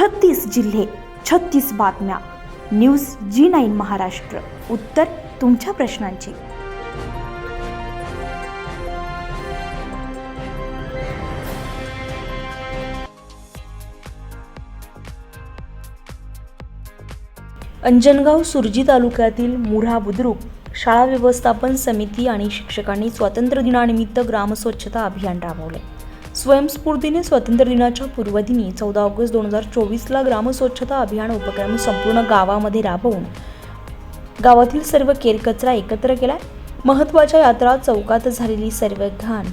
छत्तीस जिल्हे छत्तीस बातम्या. News G nine Maharashtra. उत्तर तुमच्या प्रश्नांची. अंजनगाव सुरजी तालुक्यातील मुढा बुद्रुक शाळा व्यवस्थापन समिती आणि शिक्षकांनी स्वातंत्र्य दिनानिमित्त ग्रामस्वच्छता अभियान राबवले. स्वयंस्फूर्तीने स्वातंत्र्य दिनाच्या पूर्वदिनी चौदा ऑगस्ट दोन हजार चोवीसला ग्रामस्वच्छता अभियान उपक्रम संपूर्ण गावामध्ये राबवून गावातील सर्व केरकचरा एकत्र केला. महत्त्वाच्या यात्रा चौकात झालेली सर्व घाण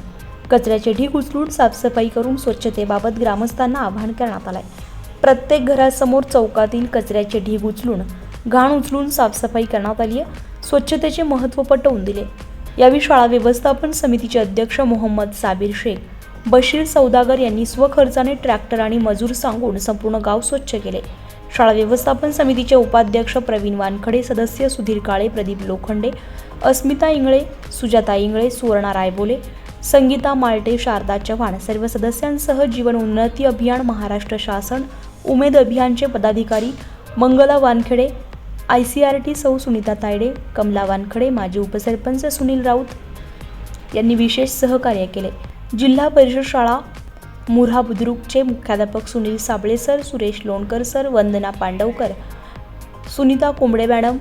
कचऱ्याचे ढीग उचलून साफसफाई करून स्वच्छतेबाबत ग्रामस्थांना आवाहन करण्यात आलंय. प्रत्येक घरासमोर चौकातील कचऱ्याचे ढीग उचलून घाण उचलून साफसफाई करण्यात आली आहे स्वच्छतेचे महत्त्व पटवून दिले. यावेळी शाळा व्यवस्थापन समितीचे अध्यक्ष मोहम्मद साबीर शेख बशीर सौदागर यांनी स्वखर्चाने ट्रॅक्टर आणि मजूर सांगून संपूर्ण गाव स्वच्छ केले. शाळा व्यवस्थापन समितीचे उपाध्यक्ष प्रवीण वानखडे सदस्य सुधीर काळे प्रदीप लोखंडे अस्मिता इंगळे सुजाता इंगळे सुवर्णा रायबोले संगीता माल्टे शारदा चव्हाण सर्व सदस्यांसह जीवन उन्नती अभियान महाराष्ट्र शासन उमेद अभियानचे पदाधिकारी Mangala Wankhede I C R T सौ सुनीता तायडे कमला वानखडे माजी उपसरपंच सुनील राऊत यांनी विशेष सहकार्य केले. जिल्हा परिषद शाळा मुऱ्हा बुद्रुकचे मुख्याध्यापक Sunil Sable sir Suresh Lonkar sir Vandana Pandavkar Sunita Kombde madam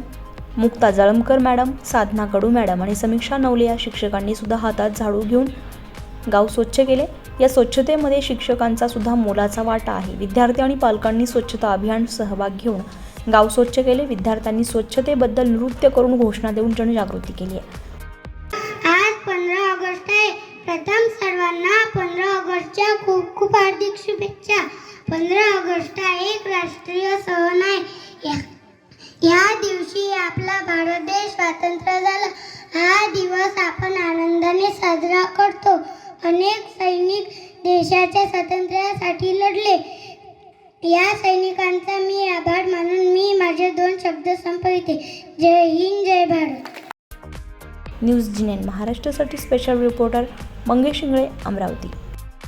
Mukta Jalamkar madam Sadhana Kadu madam आणि समीक्षा नवले या शिक्षकांनी सुद्धा हातात झाडू घेऊन गाव स्वच्छ केले. या स्वच्छतेमध्ये शिक्षकांचा सुद्धा मोलाचा वाटा आहे. विद्यार्थी आणि पालकांनी स्वच्छता अभियान सहभाग घेऊन गाव स्वच्छ केले. विद्यार्थ्यांनी स्वच्छतेबद्दल नृत्य करून घोषणा देऊन जनजागृती केली आहे. पंधरा खूप खूप हार्दिक शुभेच्छा. पंधरा ऑगस्ट हा एक राष्ट्रीय सण आहे. या- या दिवशी आपला भारत देश स्वातंत्र्य झाला. हा दिवस आपण आनंदाने साजरा करतो. अनेक सैनिक देशाच्या स्वातंत्र्यासाठी लढले. या सैनिकांचा मी आभार मानून मी माझे दोन शब्द संपविते. जय हिंद जय भारत. न्यूज जिनेन महाराष्ट्रासाठी स्पेशल रिपोर्टर मंगेश शिंगळे अमरावती.